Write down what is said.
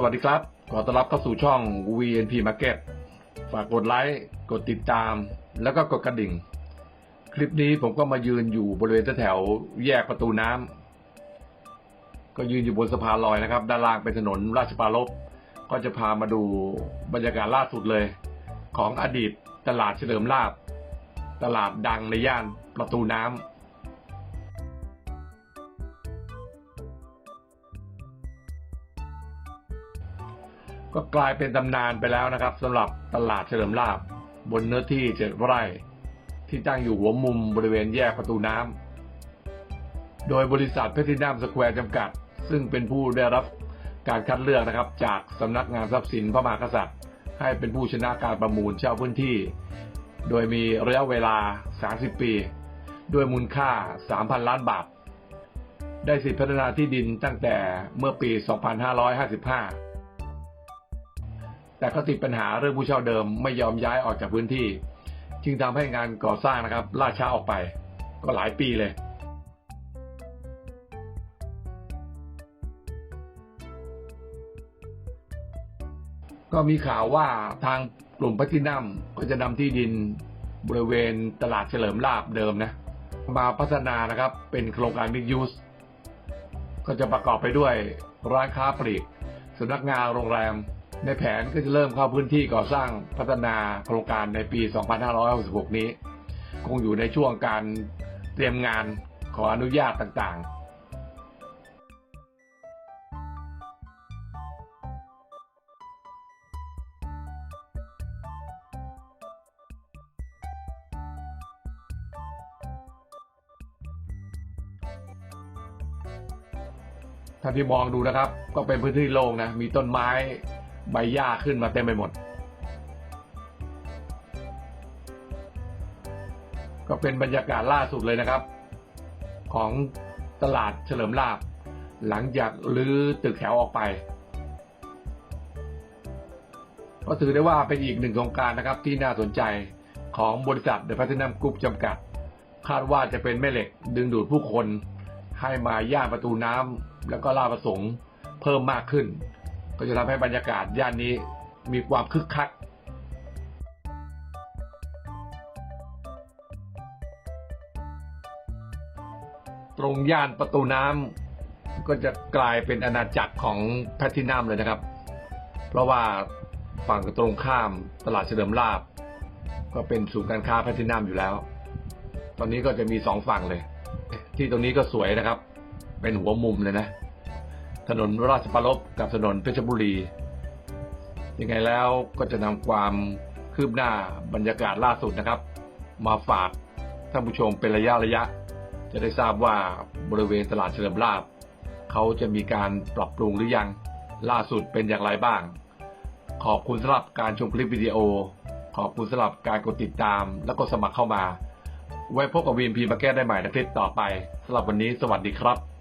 สวัสดีครับ ขอต้อนรับเข้าสู่ช่อง VNP Market ฝากกดไลค์ กดติดตาม แล้วก็กดกระดิ่ง คลิปนี้ผมก็มายืนอยู่บริเวณแถวแยกประตูน้ำ ก็ยืนอยู่บนสะพานลอยนะครับ ด้านล่างเป็นถนนราชปารภก็จะพามาดูบรรยากาศล่าสุดเลย ของอดีตตลาดเฉลิมลาบ ตลาดดังในย่านประตูน้ำ ก็กลายเป็นตำนานไปแล้วนะครับสำหรับตลาดเฉลิมลาบบนเนื้อที่เจ็ดไร่ ที่ตั้งอยู่หัวมุมบริเวณแยกประตูน้ำโดยบริษัทเพชรน้ำสแควร์จำกัด ซึ่งเป็นผู้ได้รับการคัดเลือกนะครับ จากสำนักงานทรัพย์สินพระมหากษัตริย์ ให้เป็นผู้ชนะการประมูลเช่าพื้นที่ โดยมีระยะเวลา 30 ปี ด้วยมูลค่า 3,000 ล้านบาท ได้สิทธิพัฒนาที่ดินตั้งแต่เมื่อปี 2555 แต่ก็ติดปัญหาเรื่องผู้เช่าเดิมไม่ยอมย้ายออกจากพื้นที่ จึงทำให้งานก่อสร้างนะครับล่าช้าออกไป ก็หลายปีเลย ก็มีข่าวว่าทางกลุ่มพัทินัมก็จะนำที่ดินบริเวณตลาดเฉลิมลาบเดิมนะ มาพัฒนานะครับเป็นโครงการมิกยูสก็จะประกอบไปด้วยร้านค้าปลีกสำนักงานโรงแรม ในแผนก็จะเริ่มเข้าพื้นที่ก่อสร้างพัฒนาโครงการในปี 2566 นี้ คงอยู่ในช่วงการเตรียมงานขออนุญาตต่างๆถ้าที่มองดูนะครับ ก็เป็นพื้นที่โล่งนะ มีต้นไม้ ใบหญ้าขึ้นมาเต็มไปหมด ก็เป็นบรรยากาศล่าสุดเลยนะครับ ของตลาดเฉลิมลาบ หลังจากลื้อตึกแถวออกไป ก็ถือได้ว่าเป็นอีกหนึ่งโครงการนะครับที่น่าสนใจของบริษัทเดอะพัฒน m กรุ๊ปจำกัด คาดว่าจะเป็นแม่เหล็กดึงดูดผู้คนให้มาย่านประตูน้ำแล้วก็ลาประสงค์เพิ่มมากขึ้น ก็จะทำให้บรรยากาศย่านนี้มีความคึกคักตรงย่านประตูน้ำก็จะกลายเป็นอาณาจักรของแพทินัมเลยนะครับ เพราะว่าฝั่งตรงข้ามตลาดเฉลิมลาบ ก็เป็นศูนย์การค้าแพทินัมอยู่แล้ว ตอนนี้ก็จะมีสองฝั่งเลย ที่ตรงนี้ก็สวยนะครับ เป็นหัวมุมเลยนะ ถนนราชปรลบกับถนนเพชรบุรี ยังไงแล้วก็จะนำความคืบหน้าบรรยากาศล่าสุดนะครับ มาฝากท่านผู้ชมเป็นระยะระยะ จะได้ทราบว่าบริเวณตลาดเฉลิมลาบเขาจะมีการปรับปรุงหรือยัง ล่าสุดเป็นอย่างไรบ้าง ขอบคุณสำหรับการชมคลิปวิดีโอ ขอบคุณสำหรับการกดติดตาม แล้วก็สมัครเข้ามา ไว้พบกับวีนพีมาแก้ได้ใหม่ในคลิปต่อไปสำหรับวันนี้สวัสดีครับ